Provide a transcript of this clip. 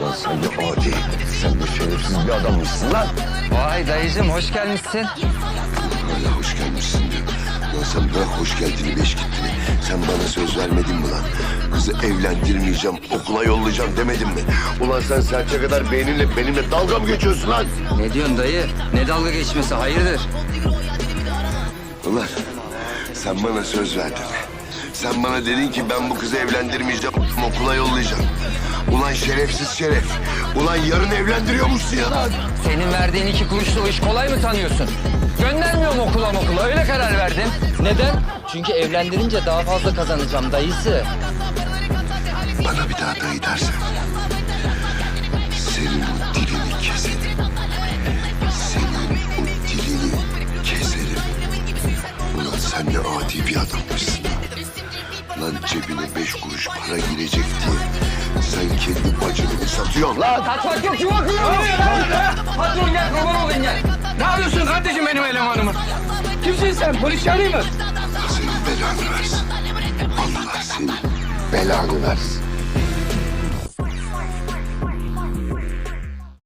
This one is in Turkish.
Ulan sen de adi, sen de şerefsiz bir adammışsın lan. Vay dayıcım hoş gelmişsin. Hala hoş gelmişsin diyor. Lan sen bırak hoş geldini beş gittiğini. Sen bana söz vermedin mi lan? Kızı evlendirmeyeceğim, okula yollayacağım demedin mi? Ulan sen serçe kadar beyninle benimle dalga mı geçiyorsun lan? Ne diyorsun dayı? Ne dalga geçmesi hayırdır? Ulan sen bana söz verdin. Sen bana dedin ki ben bu kızı evlendirmeyeceğim, okula yollayacağım. Ulan şerefsiz şeref. Ulan yarın evlendiriyormuşsun ya lan. Senin verdiğin iki kuruşla o iş kolay mı tanıyorsun? Göndermiyorum okula okula öyle karar verdim. Neden? Çünkü evlendirince daha fazla kazanacağım dayısı. Bana bir daha dayı dersen sen ne adi bir adammışsın. Lan cebine beş kuruş para girecek diye sen kendi bacını mı satıyorsun lan? Kaçmak yok yuva kırıyor. Patron gel kurban olayım gel. Ne yapıyorsun kardeşim benim elemanımı? Kimsin sen? Polis çağırayım mı? Senin belanı versin. Allah senin belanı versin.